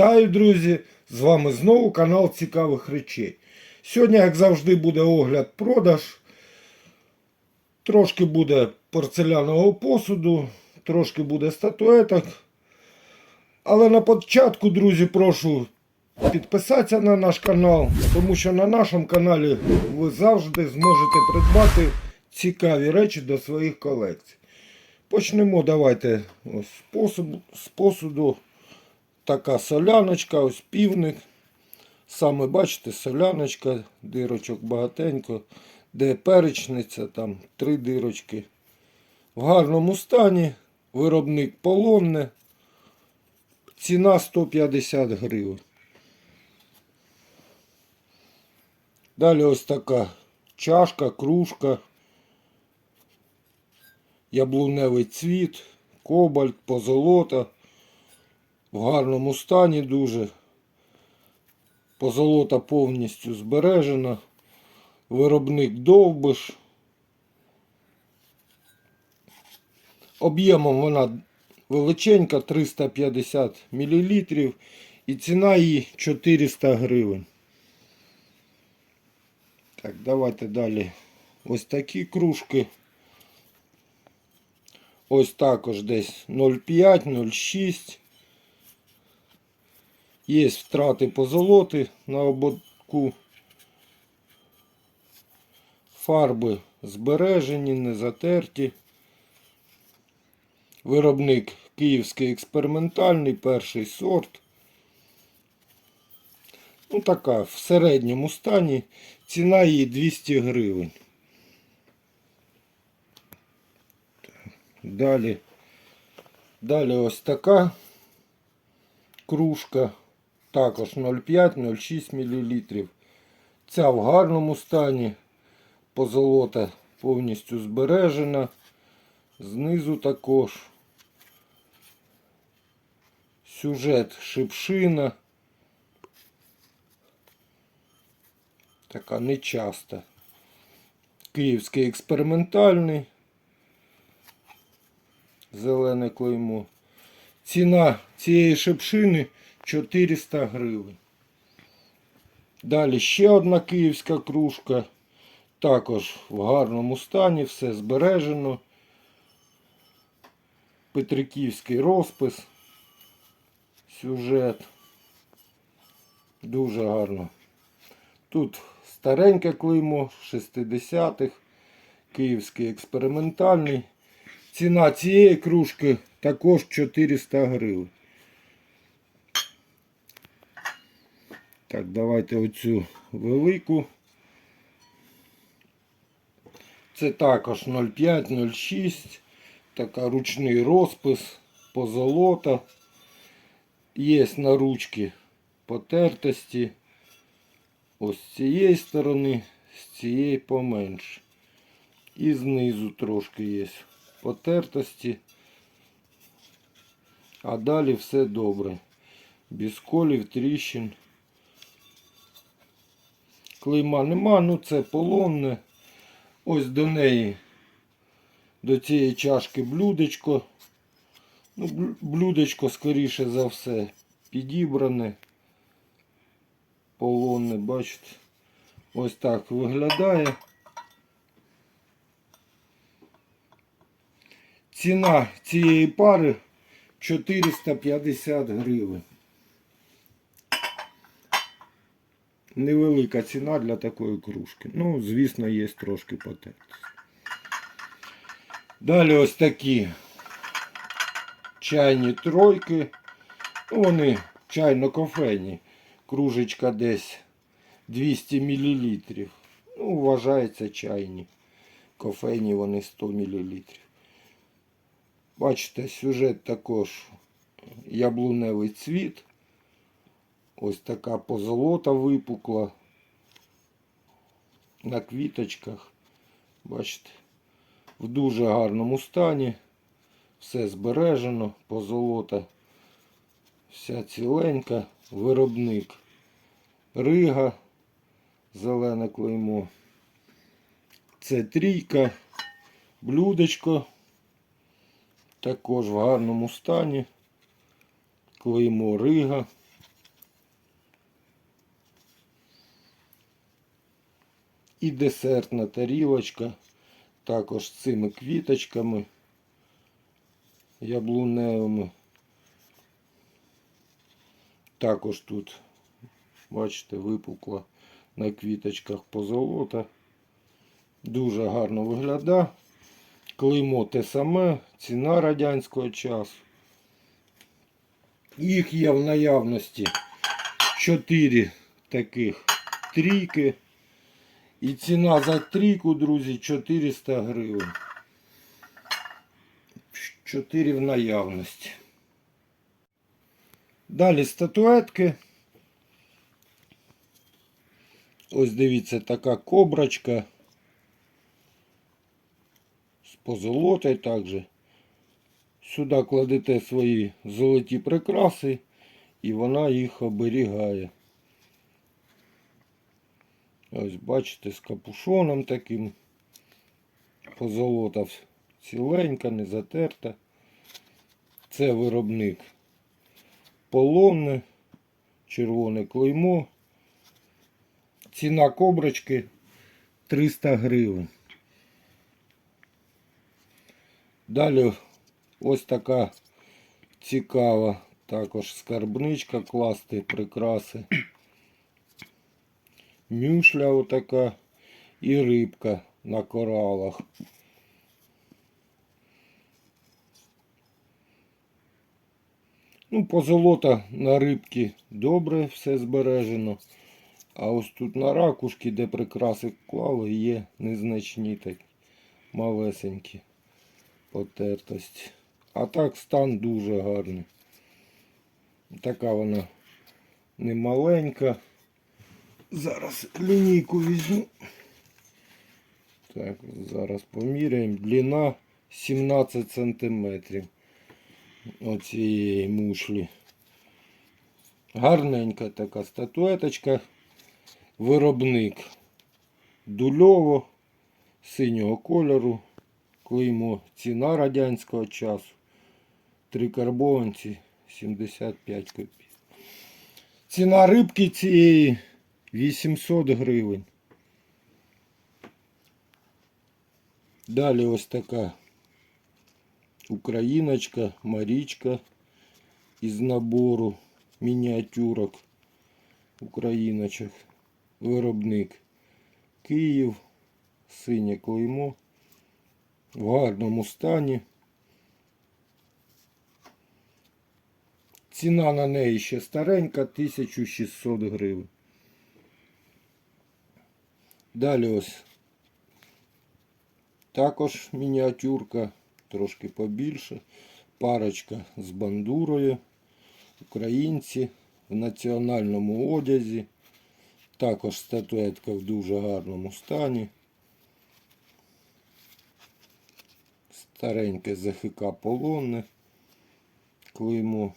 Вітаю, друзі! З вами знову канал Цікавих речей. Сьогодні, як завжди, буде огляд продаж. Трошки буде порцелянового посуду, трошки буде статуеток. Але на початку, друзі, прошу підписатися на наш канал, тому що на нашому каналі ви завжди зможете придбати цікаві речі до своїх колекцій. Почнемо давайте ось з посуду. Така соляночка, ось півник. Саме бачите, соляночка, дирочок багатенько, де перечниця, там три дирочки. В гарному стані. Виробник полонне. Ціна 150 гривень. Далі ось така чашка, кружка, яблуневий цвіт, кобальт, позолота. В гарному стані дуже. Позолота повністю збережена. Виробник довбиш. Об'ємом вона величенька 350 мл і ціна її 400 гривень. Так, давайте далі. Ось такі кружки. Ось також десь 0,5, 0,6. Є втрати позолоти на ободку. Фарби збережені, не затерті. Виробник київський експериментальний, перший сорт. Ну така, в середньому стані. Ціна її 200 гривень. Далі. Далі ось така кружка. Також 0,5-0,6 мл. Ця в гарному стані. Позолота повністю збережена. Знизу також. Сюжет шипшина. Така нечаста. Київський експериментальний. Зелене клеймо. Ціна цієї шипшини 400 гривень. Далі ще одна київська кружка. Також в гарному стані, все збережено. Петриківський розпис. Сюжет. Дуже гарно. Тут стареньке клеймо 60-х. Київський експериментальний. Ціна цієї кружки також 400 гривень. Так, давайте оцю велику. Це також 0,5-0,6. Така ручний розпис, позолота. Є на ручки потертості. Ось з цієї сторони, з цієї поменше. І знизу трошки є потертості. А далі все добре. Без колів, тріщин. Клейма нема, ну це полонне. Ось до неї, до цієї чашки блюдечко. Ну, блюдечко, скоріше за все, підібране. Полонне, бачите. Ось так виглядає. Ціна цієї пари 450 гривень. Невелика ціна для такої кружки. Ну, звісно, є трошки потертість. Далі ось такі чайні тройки. Ну, вони чайно-кофейні. Кружечка десь 200 мл. Ну, вважається чайні. Кофейні вони 100 мл. Бачите, сюжет також яблуневий цвіт. Ось така позолота випукла. На квіточках. Бачите, в дуже гарному стані. Все збережено, позолота. Вся ціленька. Виробник Рига. Зелене клеймо. Це трійка. Блюдечко. Також в гарному стані. Клеймо Рига. І десертна тарілочка. Також з цими квіточками яблуневими. Також тут, бачите, випукла на квіточках позолота. Дуже гарно виглядає. Клеймо те саме, ціна радянського часу. Їх є в наявності 4 таких трійки. І ціна за трійку, друзі, 400 гривень. 4 в наявності. Далі статуетки. Ось дивіться, така кобрачка. З позолотою також. Сюди кладете свої золоті прикраси і вона їх оберігає. Ось бачите, з капушоном таким. Позолота ціленька, не затерта. Це виробник полонне, червоне клеймо. Ціна коброчки 300 гривень. Далі ось така цікава також скарбничка класти прикраси. Мюшля отака і рибка на коралах. Ну, позолота на рибки добре все збережено. А ось тут на ракушки, де прикраси клали, є незначні такі малесенькі потертості. А так стан дуже гарний. Така вона не маленька. Зараз лінійку візьму. Так, зараз поміряємо. Длина 17 сантиметрів оцієї мушлі. Гарненька така статуеточка. Виробник дульово синього кольору. Клеймо ціна радянського часу. Три карбованці 75 копійок. Ціна рибки цієї 800 гривень. Далі ось така україночка, Марічка із набору мініатюрок україночок. Виробник Київ, синє клеймо в гарному стані. Ціна на неї ще старенька, 1600 гривень. Далі ось також мініатюрка, трошки побільше. Парочка з бандурою. Українці в національному одязі. Також статуетка в дуже гарному стані. Стареньке ЗХК полонне. Клеймо.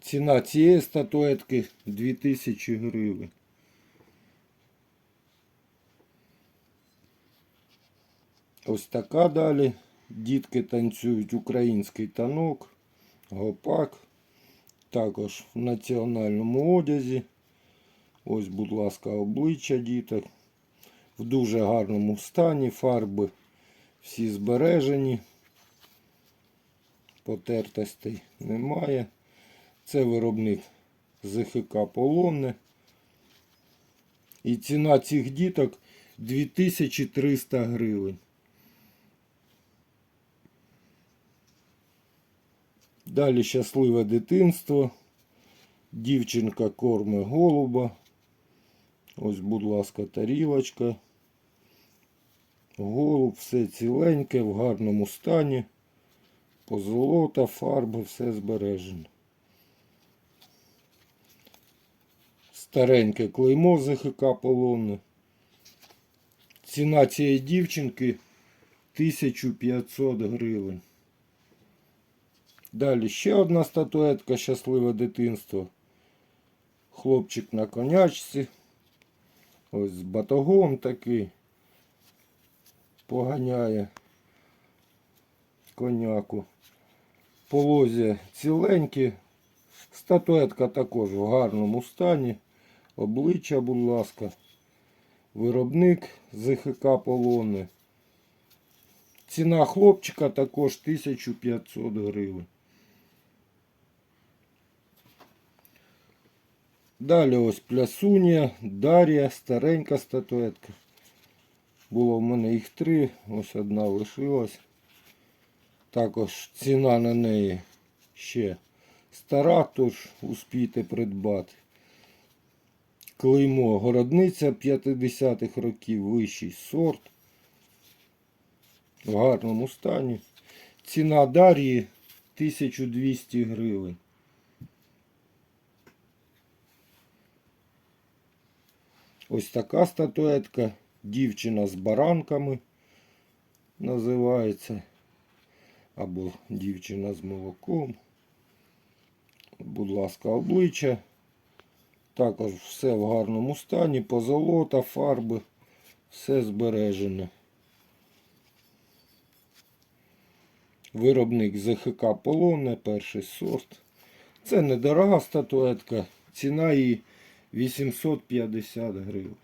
Ціна цієї статуетки 2000 гривень. Ось така далі. Дітки танцюють український танок, гопак. Також в національному одязі. Ось, будь ласка, обличчя діток. В дуже гарному стані. Фарби всі збережені. Потертостей немає. Це виробник ЗХК Полонне. І ціна цих діток 2300 гривень. Далі щасливе дитинство. Дівчинка корме голуба. Ось, будь ласка, тарілочка. Голуб, все ціленьке, в гарному стані. Позолота, фарби, все збережено. Стареньке клеймо ЗХК полонне. Ціна цієї дівчинки 1500 гривень. Далі ще одна статуетка Щасливе дитинство. Хлопчик на конячці. Ось з батогом такий. Поганяє коняку. Полозі ціленькі. Статуетка також в гарному стані. обличчя, будь ласка. Виробник ЗХК Полони. Ціна хлопчика також 1500 гривень. Далі ось плясунія, Дар'я, старенька статуетка. Було в мене їх три, ось одна лишилась. Також ціна на неї ще стара, тож успійте придбати. Клеймо городниця 50-х років, вищий сорт. В гарному стані. Ціна Дар'ї 1200 гривень. Ось така статуетка. Дівчина з баранками називається. Або дівчина з молоком. Будь ласка, обличчя. Також все в гарному стані, позолота, фарби, все збережено. Виробник ЗХК Полоне, перший сорт. Це недорога статуетка, ціна її 850 гривень.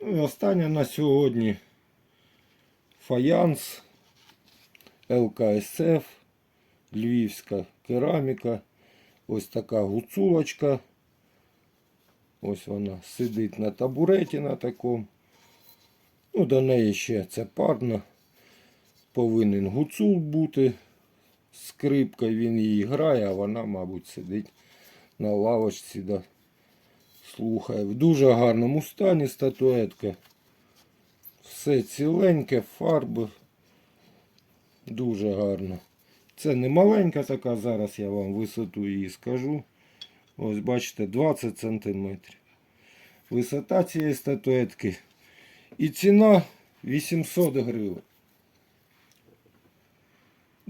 Ну і остання на сьогодні фаянс, ЛКСФ, львівська кераміка. Ось така гуцулочка. Ось вона сидить на табуреті на такому. Ну, до неї ще це парно. Повинен гуцул бути. Скрипка, він її грає, а вона, мабуть, сидить на лавочці. Да, слухає. В дуже гарному стані статуетка. Все ціленьке, фарби. Дуже гарно. Це не маленька така, зараз я вам висоту її скажу. Ось бачите, 20 см. Висота цієї статуетки. І ціна 800 гривень.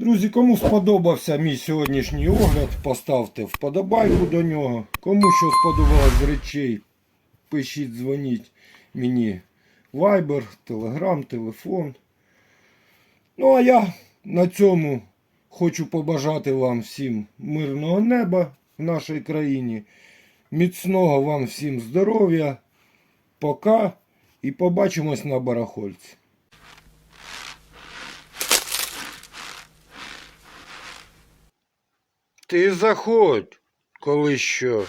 Друзі, кому сподобався мій сьогоднішній огляд, поставте вподобайку до нього. Кому що сподобалось з речей, пишіть, дзвоніть мені. Viber, Telegram, телефон. Ну а я на цьому хочу побажати вам всім мирного неба в нашій країні. Міцного вам всім здоров'я. Пока. І побачимось на барахольці. Ти заходь, коли що.